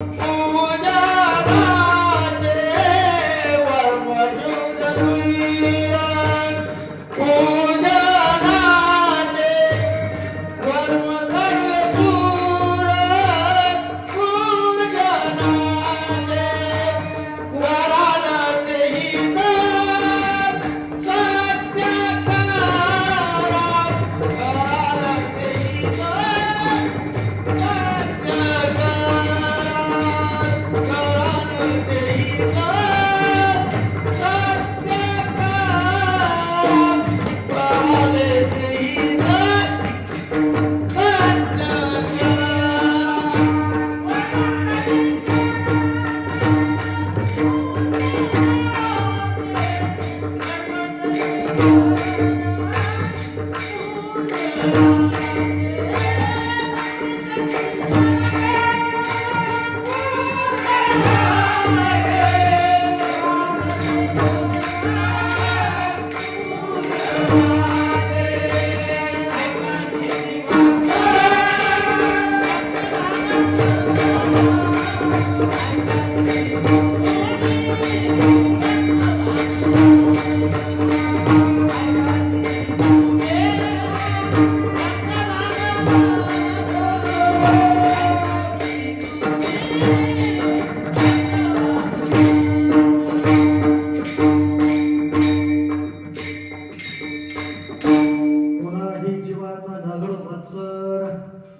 कोणाही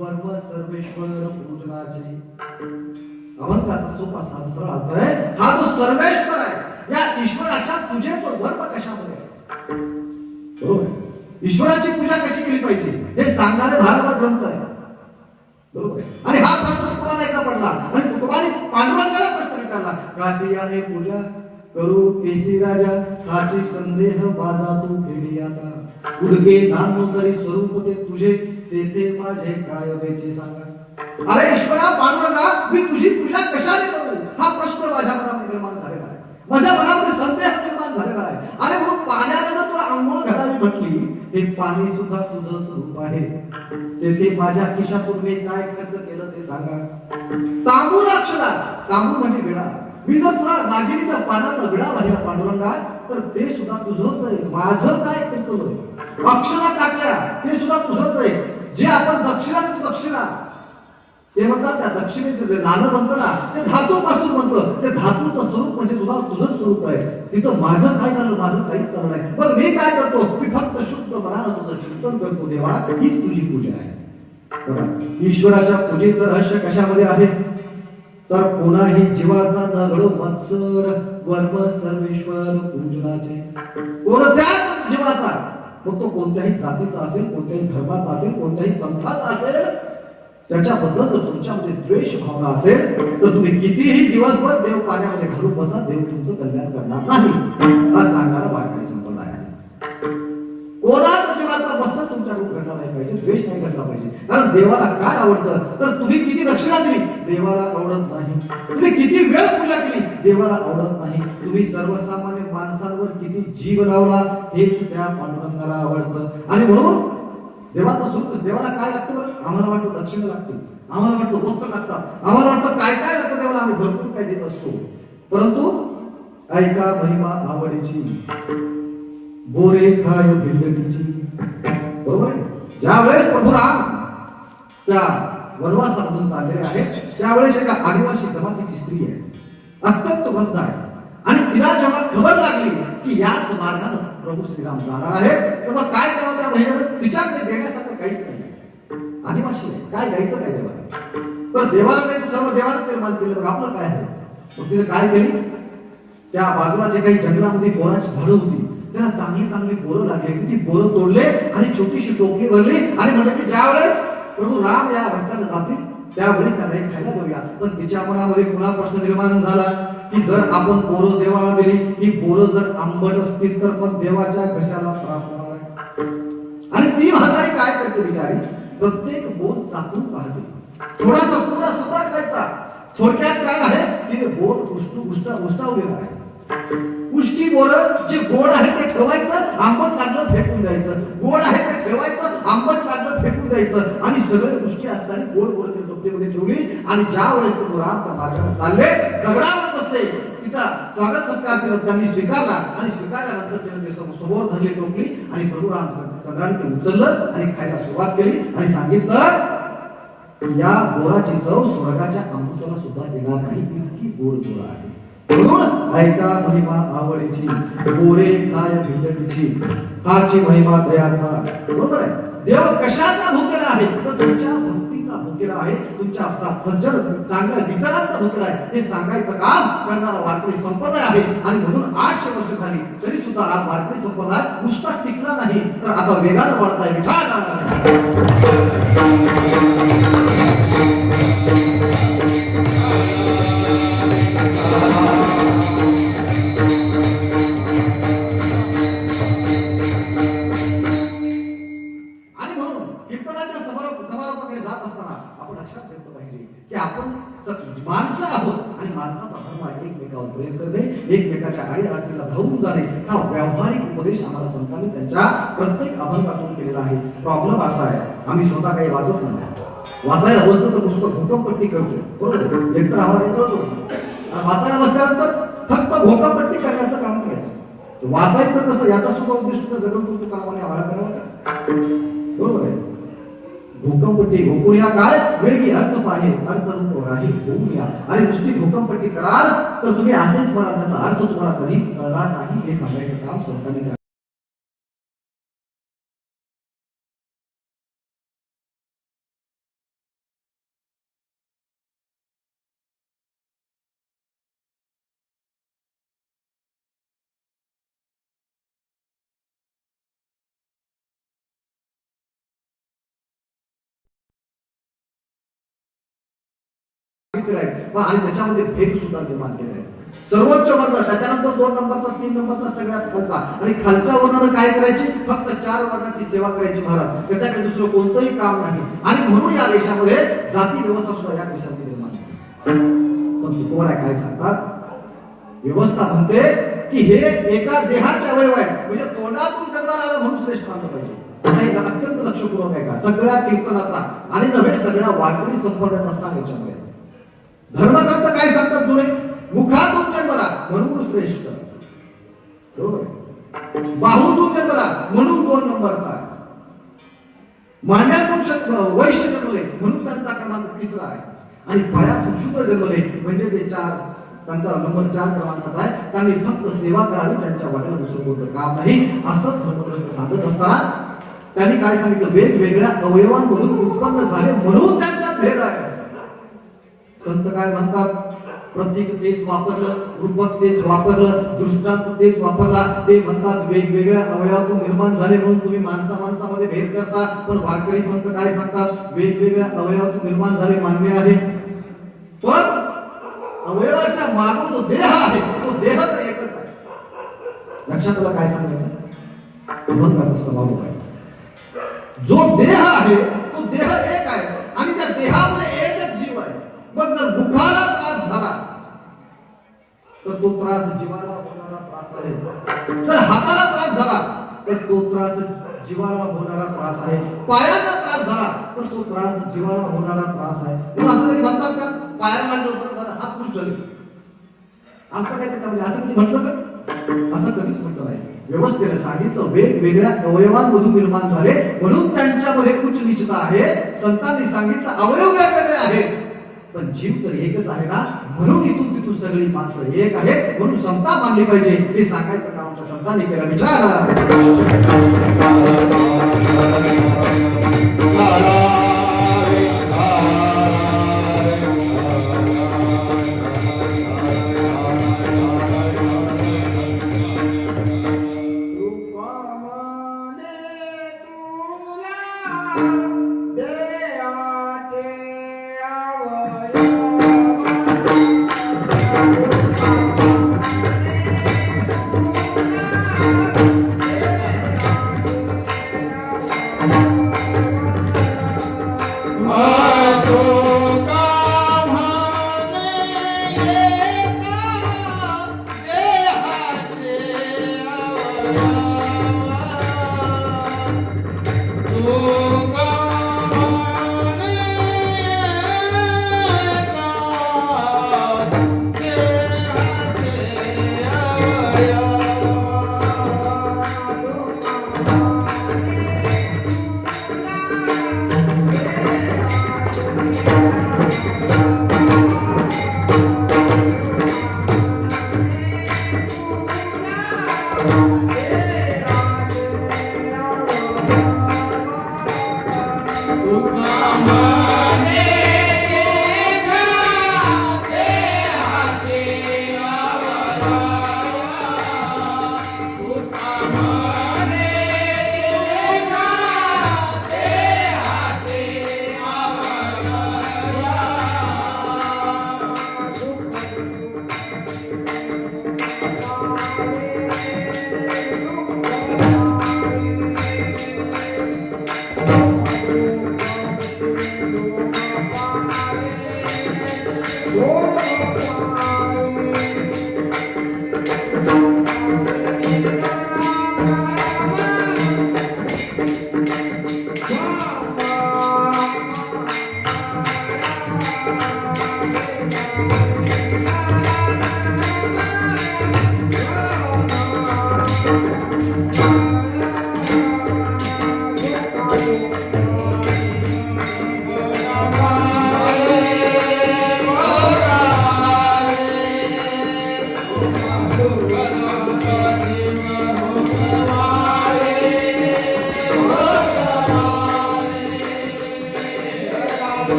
पर्व सर्वेश्वर पूजनाची. अवंताचा सोपा साधा आहे हा जो सर्वेश्वर आहे या ईश्वराच्या पूजेचं वर्म कशामध्ये बरोबर? ईश्वराची पूजा कशी केली पाहिजे? हे सांगणारे भारत ग्रंथ आहे. बरोबर? आणि हा प्रश्न तुकोबाला एकदा पडला? आणि तुकोबाने पांडुरंगाला प्रश्न विचारला कासियाने पूजा करू केसी राजा काची संदेह बाजा तू फेडी आता उडके धान्य तरी स्वरूप ते तुझे तेथे माझे काय वेचे सांगा. अरे ईश्वरा पांडुरंगा मी तुझी पूजा कशाने करू? हा प्रश्न माझ्या मनामध्ये निर्माण झालेला आहे. माझ्या मनामध्ये संदेह निर्माण झालेला आहे. अरे म्हणून पाण्याने जर तुला आंघोळ घालावी म्हटली हे पाणी सुद्धा तुझंच रूप आहे. तेथे माझ्या खिशातून मी काय खर्च केलं ते सांगा. तांबू अक्षरा तांबू म्हणजे वेळा मी जर तुला नागिरीच्या पानाचा विडा वाहिला पांडुरंगा तर ते सुद्धा तुझंच आहे. माझं काय खर्च अक्षरा टाकल्या ते सुद्धा तुझंच आहे. जे आपण दक्षिणा देतो दक्षिणा. ते म्हणतात त्या दक्षिणेचे जे नाणं म्हणतो ना ते धातूपासून म्हणतं. ते धातूचं स्वरूप म्हणजे तुझा तुझंच स्वरूप आहे. तिथं माझं काय चाललं माझं काहीच चाललं नाही. पण मी काय करतो? मी फक्त शुद्ध मनाला तुझं चिंतन करतो देवा हीच तुझी पूजा आहे. बघा ईश्वराच्या पूजेचं रहस्य कशामध्ये आहे? तर कोणाही जीवाचा नगड मत्सर वर्म सर्वेश्वर पूजनाचे कोणत्या जीवाचा? मग तो कोणत्याही जातीचा असेल कोणत्याही धर्माचा असेल कोणत्याही पंथाचा असेल त्याच्याबद्दल जर तुमच्यामध्ये द्वेष भावना असेल तर तुम्ही कितीही दिवसभर देव पाण्यामध्ये घालून बसा देव तुमचं कल्याण करणार नाही. हा सांगणारा वारकरी संपन्न आहे. कोणाच जीवाचा बस तुमच्याकडून घडला नाही पाहिजे द्वेष नाही घडला पाहिजे. कारण देवाला काय आवडतं? तर तुम्ही किती दक्षिणा दिली? देवाला आवडत नाही. तुम्ही किती वेळ पूजा केली? देवाला आवडत नाही. तुम्ही सर्वसामान्य माणसांवर किती जीव लावला? हे त्या पांडुरंगाला आवडतं. आणि म्हणून देवाचं स्वरूप देवाला काय लागतं बरं? आम्हाला वाटतं दक्षिणा लागते. आम्हाला वाटतं वस्त्र लागतात आम्हाला वाटतं काय काय लागतं देवाला? आम्ही भरपूर काय देत असतो. परंतु ऐका महिमा आवडीची. गोरेखाय भिल्लटीची. बरोबर आहे? ज्या वेळेस प्रभू राम त्या वनवासामधून चाललेले आहेत त्यावेळेस एका आदिवासी जमातीची स्त्री आहे. अत्यंत वृद्ध आहे. आणि तिला जेव्हा खबर लागली की याच मार्गानं प्रभू श्रीराम जाणार आहे तेव्हा काय करावं त्या महिन्यानं तिच्याकडे देण्यासारखं काहीच नाही. आदिवासी आहे. काय द्यायचं काय देवाला? तर देवाला द्यायचं सर्व देवाला निर्माण केलं. मग आपलं काय आहे? मग तिने काय केली? त्या बाजूला जे काही जंगलामध्ये बोराची झाडं होती त्याला चांगली चांगली बोरं लागली होती ती बोरं तोडले आणि छोटीशी टोपली भरली आणि म्हटलं की ज्या वेळेस प्रभू राम या रस्त्याने जातील त्यावेळेस त्यांना एक खायला देऊया पण तिच्या मनामध्ये पुन्हा प्रश्न निर्माण झाला की जर आपण बोरं देवाला दिली ही बोरं जर आंबट असतील तर पण देवाच्या घशाला त्रास होणार आहे. आणि ती म्हातारी काय करते बिचारी? प्रत्येक बोर चाकून पाहते. थोडासा थोडा सुद्धा खायचा. थोडक्यात काय आहे? तिने बोर उष्ण उष्टा उष्टावलेला आहे. उष्टी बोर जे गोड आहे ते ठेवायचं आंबट लागलं फेकून द्यायचं. गोड आहे ते ठेवायचं आंबट लागलं फेकून द्यायचं. आणि सगळे गोष्टी असताना गोड बोर ते टोपलीमध्ये ठेवली आणि ज्या वेळेस ते बोरा त्या मार्गाने चालले दगडावर बसले. तिचा स्वागत सत्कार केला त्यांनी स्वीकारला आणि स्वीकारल्यानंतर त्याने ते समोर समोर धरली टोपली आणि प्रभू राम चंद्राने ते उचललं आणि खायला सुरुवात केली आणि सांगितलं या बोराची चव स्वर्गाच्या अमृताला सुद्धा देणार नाही. इतकी गोड बोरा आहे. म्हणून ऐका महिमा आवडीची बोरे खाय भिल्लटीची हाची महिमा दयाचा. बरोबर आहे? देव कशाचा भुकेला आहे? तर तुमच्या भक्तीचा भुकेला आहे. तुमच्या सज्जन चांगल्या विचारांचा भुकेला आहे. हे सांगायचं काम करणारा वारकरी संप्रदाय आहे. आणि म्हणून आठशे वर्ष झाली तरी सुद्धा आज वारकरी संप्रदाय नुसता टिकला नाही. तर आता वेगानं वाढत आहे विठाला एकमेकावर प्रेम करणे एकमेकाच्या आडी अडचणीला धावून जाणे हा व्यावहारिक उपदेश आम्हाला संतांनी त्यांच्या प्रत्येक अभंगातून केलेला आहे. प्रॉब्लेम असा आहे आम्ही स्वतः काही वाचत नाही. वाचायला बसलं तर नुसतं भूकंपट्टी करतो. बरोबर एकतर आम्हाला हे कळतच नाही. वाचायला बसल्यानंतर फक्त भोकापट्टी करण्याचं काम करायचं. वाचायचं कसं? याचा सुद्धा उद्देश तुला जगत कामाने आम्हाला करावा का बरोबर आहे भूकंपट्टी काय वेगळी अर्थ पाहे अर्थ रूप राही होऊया आणि नुसती भूकंपट्टी कराल तर तुम्ही असेच मला त्याचा अर्थ तुम्हाला कधीच कळणार नाही हे सांगायचं काम संतांनी करावं. राहील. आणि त्याच्यामध्ये भेद सुद्धा निर्माण केले. आहे सर्वोच्च वर्ण त्याच्यानंतर दोन नंबरचा तीन नंबरचा सगळ्यात खालचा. आणि खालच्या वर्णानं काय करायची? फक्त चार वर्णाची सेवा करायची महाराज. त्याच्याकडे दुसरं कोणतंही काम नाही. आणि म्हणून या देशामध्ये जाती व्यवस्था सुद्धा या देशामध्ये निर्माण झाली. पण तुम्हाला काय सांगतात? व्यवस्था म्हणते की हे एका देहाचे अवयव आहे म्हणजे तोंडातून जन्माला आलं म्हणून श्रेष्ठ मानलं पाहिजे. आता एक अत्यंत लक्षपूर्वक आहे का सगळ्या कीर्तनाचा आणि नव्हे सगळ्या वारकरी संप्रदायाचा सांग याच्यामध्ये धर्मग्रंथ काय सांगतात जुने मुखातून जन्मला म्हणून श्रेष्ठ. बरोबर? आहे? बाहूतून जन्मला म्हणून दोन नंबरचा. आहे मांड्यातून शत- वैश्य जन्मले म्हणून त्यांचा क्रमांक तिसरा आहे. आणि पळ्यातून शूद्र जन्मले म्हणजे ते चार त्यांचा नंबर चार क्रमांकाचा आहे. त्यांनी फक्त सेवा करावी त्यांच्या वाट्याला दुसरं कोणतं काम नाही असं धर्मग्रंथ सांगत असताना त्यांनी काय सांगितलं? वेगवेगळ्या अवयवांमधून उत्पन्न झाले म्हणून त्यांचा भेद आहे संत काय म्हणतात? प्रतीक तेच वापरलं रूपक तेच वापरलं दृष्टांत तेच वापरला. ते म्हणतात वेगवेगळ्या अवयवातून निर्माण झाले म्हणून तुम्ही माणसा माणसामध्ये भेद करता. पण वारकरी संत काय सांगतात? वेगवेगळ्या अवयवातून निर्माण झाले मान्य आहे. पण अवयवाच्या मागून जो देह आहे तो देह तर एकच आहे. लक्षात तुला काय सांगायचं. उभंगाचा समारोप आहे. जो देह आहे तो देह एक आहे. आणि त्या देहामध्ये एकच जीव आहे. पण जर दुखाला त्रास झाला तर तो त्रास जीवाला होणारा त्रास आहे. जर हाताला त्रास झाला तर तो त्रास जीवाला होणारा त्रास आहे. पायाला त्रास झाला तर तो त्रास जीवाला होणारा त्रास आहे. म्हणून असं कधी म्हणतात का? पायाला लागलं होतं झालं हात खुश झाले. आमचं काय त्याच्यामध्ये? असं कधी म्हटलं का? असं कधीच म्हटलं नाही. व्यवस्थेने सांगितलं वेगवेगळ्या अवयवांमधून निर्माण झाले म्हणून त्यांच्यामध्ये उच्च निश्चित आहे. संतांनी सांगितलं अवयव वेगवेगळे आहे पण जीव तर एकच आहे ना? म्हणून इथून तिथून सगळी माणसं एक आहे म्हणून समता मानली पाहिजे. हे सांगायचं काम आमच्या संतांनी केला? विचार.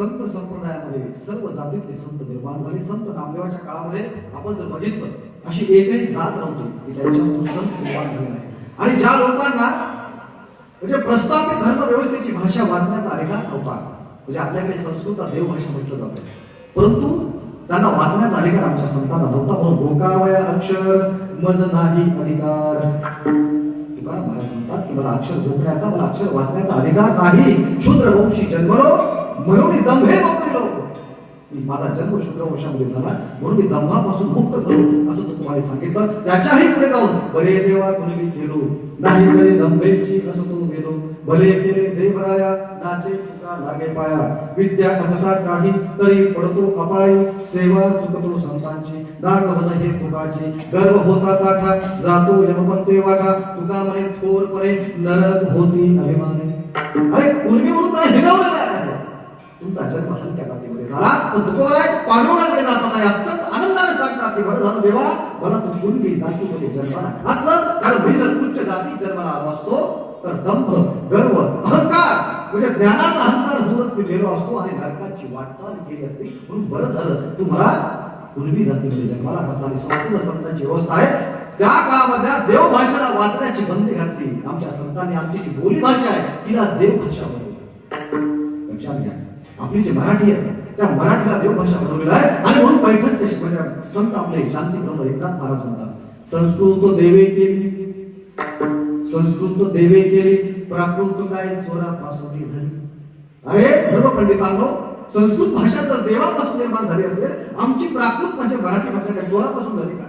संत संप्रदायामध्ये सर्व जातीतले संत निर्माण झाले. संत नामदेवाच्या काळामध्ये आपण जर बघितलं अशी एकही जात नव्हती की संत निर्माण झाले नाही. आणि ज्या लोकांना म्हणजे प्रस्थापित धर्म व्यवस्थेची भाषा वाचण्याचा अधिकार नव्हता म्हणजे आपल्याकडे संस्कृत देव भाषा म्हटलं जातं. परंतु त्यांना वाचण्याचा अधिकार आमच्या संतांना नव्हता. म्हणून गोकावया अक्षर मज नाही अधिकार. मला म्हणतात की मला अक्षर झोपण्याचा मला अक्षर वाचण्याचा अधिकार नाही. शूद्र वंशी जन्मलो म्हणून मी दंभे बकरिलो मी माझा जन्म शूद्र वंशामध्ये झाला म्हणून मी दंभापासून मुक्त झालो असं तो तुम्हाला सांगितलं. त्याच्याही पुढे जाऊन बरे देवा कुणी केलो नाही तरी दंभेची असं तो गेलो भले केले देवराया नाचे लागे पाया. विद्या असता काही तरी पडतो अपाय. सेवा चुकतो संतांची नाग हे तुकाची गर्व होता ताठा जातो यमपंते वाटा. तुका म्हणे थोर परे नरक होती अभिमाने. अरे कुणबी म्हणून त्याला हिणवलेलं तुमचा जन्म हलक्या जातीमध्ये झाला. पण तुकोबाला पांडुरंगाकडे जाताना अत्यंत आनंदाने सांगतात ते बरं झालं देवा मला तू कुणबी जातीमध्ये जन्माला घातलं. कारण मी जर उच्च जाती जन्माला आलो असतो तर दंभ गर्व अहंकार म्हणजे ज्ञानाचा अहंकार दूरच मी गेलो असतो आणि नरकाची वाटचाल केली असते. म्हणून बरं झालं. तू मला कुणबी जातीमध्ये जन्माला घातला. आणि संपूर्ण संतांची व्यवस्था आहे. त्या काळामध्ये देवभाषेला वाचण्याची बंदी घातली. आमच्या संतांनी आमची जी बोली भाषा आहे तिला देवभाषा बनवली लक्षात घ्या. आपली जी मराठी आहे त्या मराठीला देवभाषा बनवलेला आहे. आणि म्हणून पैठणचे संत आपले शांतीप्रभू एकनाथ महाराज म्हणतात. संस्कृत देवे केली संस्कृत देवे केली प्राकृत काय चोरापासून झाली. अरे सर्व पंडितांनो संस्कृत भाषा जर देवापासून निर्माण झाली असेल आमची प्राकृत म्हणजे मराठी भाषा काय चोरापासून झाली का?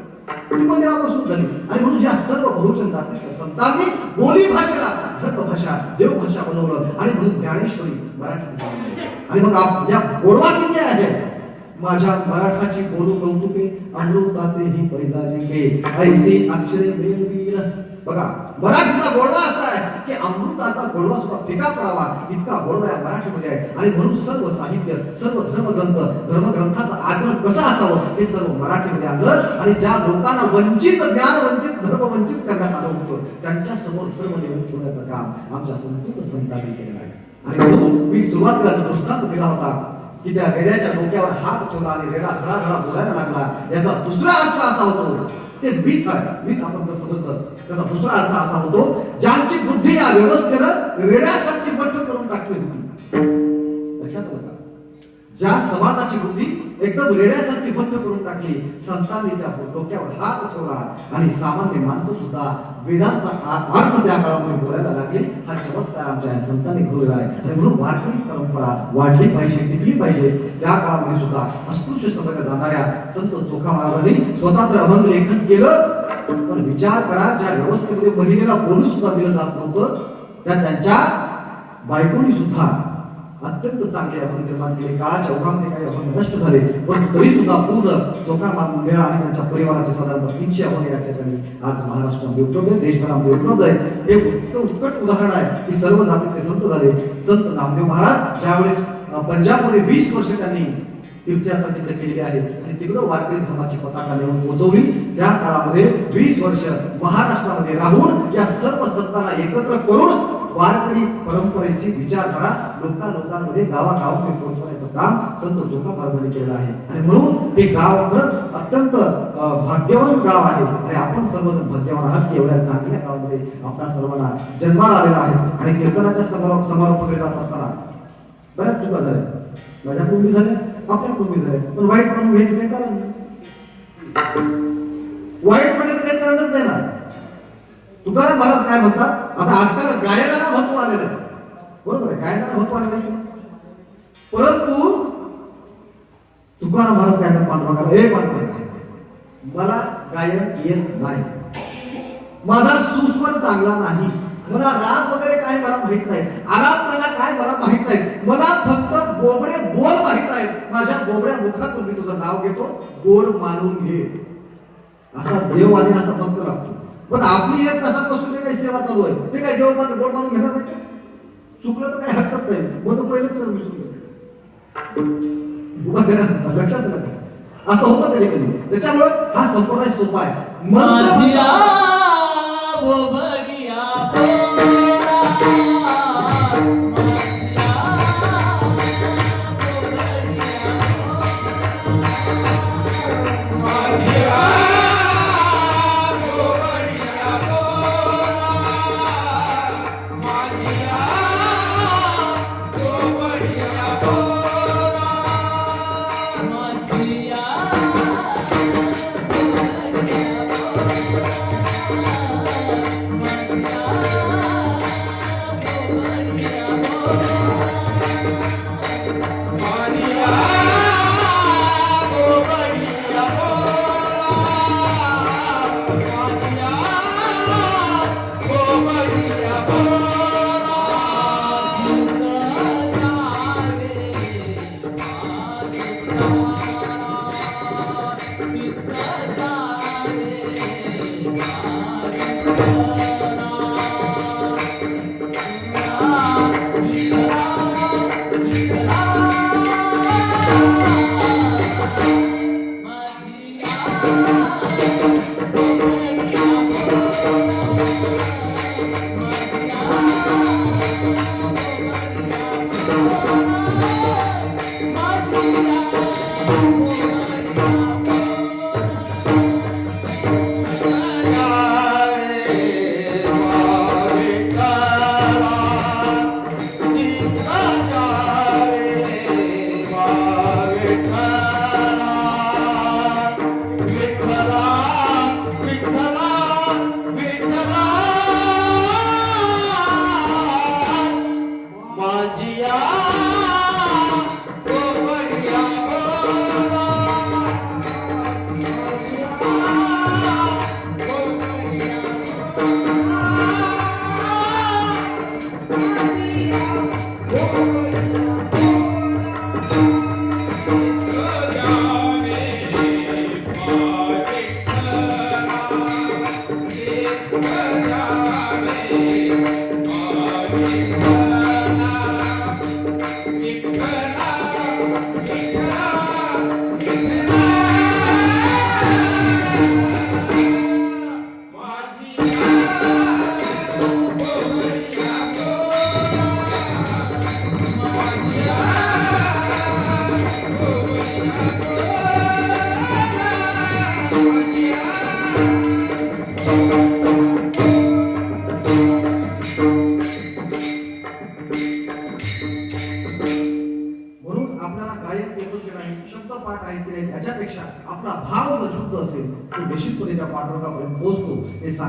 ती पण देवापासून झाली. आणि म्हणून या सर्व बहुजन जातीच्या संतांनी बोली भाषेला धर्म भाषा देवभाषा बनवलं. आणि म्हणून ज्ञानेश्वरी मराठी आणि मग या गोडवा किती आहे? माझ्या मराठाची बोलू कौतुके अमृताते ही पैसा जिंके ऐसी अक्षरे वेलवीर बघा मराठीचा गोडवा असा आहे की अमृताचा गोडवा सुद्धा फिका पडावा इतका गोडवा या मराठीमध्ये आहे. आणि म्हणून सर्व साहित्य सर्व धर्मग्रंथ धर्मग्रंथाचं आचरण कसं असावं हे सर्व मराठीमध्ये आलं. आणि ज्या लोकांना वंचित ज्ञान वंचित धर्म वंचित करण्यात आलं होतं त्यांच्यासमोर धर्म नेऊन ठेवण्याचं काम आमच्या संपूर्ण संतांनी केलेलं आहे. आणि म्हणून मी सुरुवातीला जो दृष्टांत दिला होता की त्या रेड्याच्या डोक्यावर हात ठेवला आणि रेडा धडा धडा बोलायला लागला. याचा दुसरा अर्थ असा होतो ते मीच आहे. मीच आपण जर समजलं त्याचा दुसरा अर्थ असा होतो ज्यांची बुद्धी या व्यवस्थेनं रेड्यासारखी बंद करून टाकली होती. लक्षात आलं का ज्या समाजाची बुद्धी एकदम रेड्यासारखी बंद करून टाकली. संतांनी त्या डोक्यावर हात ठेवला आणि सामान्य माणसं सुद्धा वेदांचा अर्थ त्या काळामध्ये बोलायला लागले. हा चमत्कार आमच्या संतांनी घडवला आहे. आणि म्हणून वारकरी परंपरा वाढली पाहिजे टिकली पाहिजे. त्या काळामध्ये सुद्धा अस्पृश्य समाजात जाणाऱ्या संत चोखा महाराजांनी स्वतंत्र अभंग लेखन केलंच. पण विचार करा ज्या व्यवस्थेमध्ये महिलेला बोलू सुद्धा दिलं जात नव्हतं त्या त्यांच्या बायकोनी सुद्धा अत्यंत चांगले अभंग निर्माण केले. काळाच्या ओघामध्ये काही अभंग नष्ट झाले. पण तरी सुद्धा पूर्ण चोखा मेळा आणि त्यांच्या परिवाराचे साधारणतः तीनशे अभंग या ठिकाणी आज महाराष्ट्रामध्ये उपलब्ध आहे देशभरामध्ये उपलब्ध आहे हे उत्तम उत्कट उदाहरण आहे की सर्व जातीचे संत झाले. संत नामदेव महाराज ज्यावेळेस पंजाबमध्ये वीस वर्ष त्यांनी तीर्थयात्रा तिकडे केलेली आहे आणि तिकडं वारकरी धर्माची पताका नेऊन पोहोचवली त्या काळामध्ये वीस वर्ष महाराष्ट्रामध्ये राहून या सर्व संतांना एकत्र करून वारकरी परंपरेची विचारधारा लोका लोकांमध्ये गावागावामध्ये पोहोचवण्याचं काम संत जोका महाराजांनी केलं आहे. आणि म्हणून हे गाव खरंच अत्यंत भाग्यवान गाव आहे. आणि आपण सर्वजण भाग्यवान आहात की एवढ्या चांगल्या गावामध्ये आपल्या सर्वांना जन्माला आलेला आहे. आणि कीर्तनाच्या समारोप समारोपाकडे जात असताना बऱ्याच चुका झाल्या. माझ्या कुंभी झाल्या आपल्या कुंभी झाल्या. पण वाईट म्हणून हेच काही कारण वाईट म्हणायचं काही कारणच नाही ना. तुकाराम महाराज काय म्हणतात? आता आजकाल गायनाला महत्त्व आलेलं आहे. बरोबर आहे गायनाला महत्त्व आलेलं आहे. परंतु तुकाराम महाराज काय म्हणतात पांडुरंगाला? ए पांडुरंग मला गायन येत नाही. माझा सुस्वर चांगला नाही. मला राग वगैरे काय मला माहीत नाही. आलापना काय मला माहीत नाही. मला फक्त बोबडे बोल माहीत आहेत. माझ्या बोबड्या मुखातून मी तुझं नाव घेतो. गोड मानून घे. असा देव आणि असा भक्त लागतो. पण आपली एक तासापासून जे काही सेवा चालू आहे ते काय देव मान गोड मानून घेणार नाही? चुकलं तर काही हरकत नाही. माझं पहिलं तर विसरून. लक्षात आलं का असं होतं कधी कधी त्याच्यामुळे हा संप्रदाय सोपा आहे.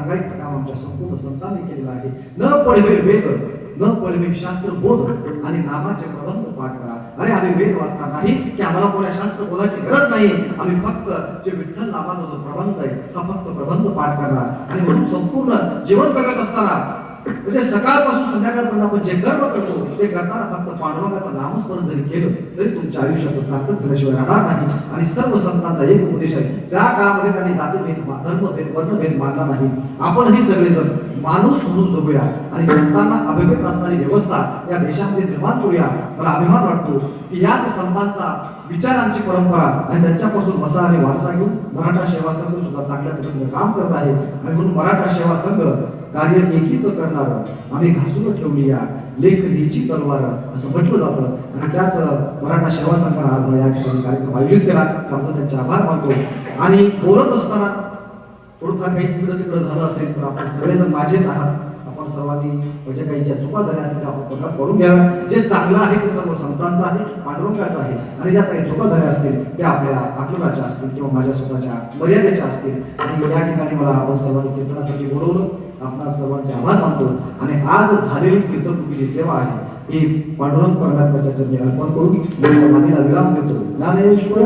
सांगायचं काम आमच्या संपूर्ण संतांनी केलेलं आहे? न पडवे वेद न पडवे शास्त्र बोध आणि नामाचे प्रबंध पाठ करा. अरे आम्ही वेद वाचणार नाही की आम्हाला कोणा शास्त्र बोलायची गरज नाही. आम्ही फक्त जे विठ्ठल नामाचा जो प्रबंध आहे तो फक्त प्रबंध पाठ करणार. आणि म्हणून संपूर्ण जीवन जगत असताना म्हणजे सकाळपासून संध्याकाळपर्यंत आपण जे कर्म करतो ते करताना फक्त पांडुरंगाचं नामस्मरण जरी केलं तरी तुमच्या आयुष्याचं सार्थक झाल्याशिवाय राहणार नाही. आणि सर्व संतांचा एक उपदेश आहे त्या काळामध्ये त्यांनी जातीभेद धर्मभेद वर्णभेद मानला नाही. आपणही सगळेजण माणूस म्हणून जगूया आणि संतांना अभिप्रेत असणारी व्यवस्था या देशामध्ये निर्माण करूया. मला अभिमान वाटतो की याच संतांचा विचारांची परंपरा आणि त्यांच्यापासून वसा आणि वारसा घेऊन मराठा सेवा संघ सुद्धा चांगल्या पद्धतीने काम करत आहे. आणि म्हणून मराठा सेवा संघ कार्य एकीच करणार आम्ही घासून ठेवली या लेखनीची तलवार असं म्हटलं जातं. आणि त्याच मराठा सेवा संघाला आज या ठिकाणी कार्यक्रम आयोजित केला. त्याबद्दल त्यांचे आभार मानतो. आणि बोलत असताना थोडंफार काही तिकडं तिकडं झालं असेल तर आपण सगळेजण माझेच आहात. आपण सर्वांनी म्हणजे काही ज्या चुका झाल्या असतील आपण पदरात पडून घ्याव्या जे चांगलं आहे ते सर्व संतांचं आहे पांडुरंगाचं आहे. आणि ज्या काही चुका झाल्या असतील त्या आपल्या आकलनाच्या असतील किंवा माझ्या स्वतःच्या मर्यादेच्या असतील. आणि या ठिकाणी मला आपण सर्वांनी कीर्तनासाठी बोलवलं. आपला सर्वांचे आभार मानतो. आणि आज झालेली कीर्तन जी सेवा आहे ही पांडुरंग परमात्म्याच्या चरणी अर्पण करून मानेला विराम देतो. ज्ञानेश्वर!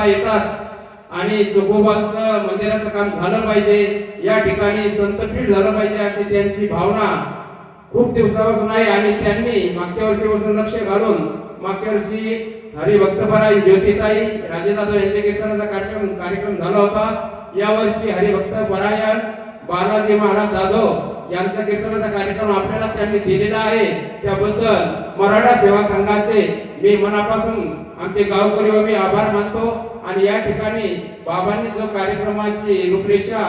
करता येतात. आणि चोखोबांचं मंदिराचं काम झालं पाहिजे. या ठिकाणी संतपीठ झालं पाहिजे अशी त्यांची भावना खूप दिवसापासून आहे. आणि त्यांनी मागच्या वर्षीपासून लक्ष घालून मागच्या वर्षी हरिभक्तपराई ज्योतिताई राजे जाधव यांच्या कीर्तनाचा कार्यक्रम कार्यक्रम झाला होता. यावर्षी हरिभक्त परायण बालाजी महाराज जाधव यांचा कीर्तनाचा कार्यक्रम आपल्याला त्यांनी दिलेला आहे. त्याबद्दल मराठा सेवा संघाचे मी मनापासून आमचे गावकरी आम्ही आभार मानतो आणि या ठिकाणी बाबांनी जो कार्यक्रमाची रूपरेषा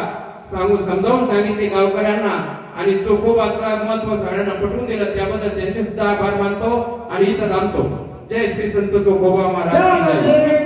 सांगून समजावून सांगितली गावकऱ्यांना आणि चोखोबाचं महत्त्व सगळ्यांना पटवून दिलं त्याबद्दल त्यांचे सुद्धा आभार मानतो आणि इथं थांबतो. जय श्री संत चोखोबा महाराज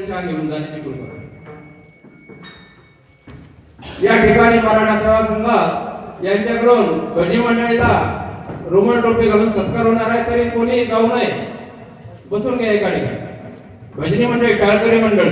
पाहुणे चहा घेऊन जाण्याची कृपा. या ठिकाणी मराठा सेवा संघात यांच्याकडून भजी मंडळीला रोमन टोपी घालून सत्कार होणार आहे तरी कोणी जाऊ नये. बसून घ्या एका ठिकाणी. भजनी मंडळी टाळकरी मंडळ.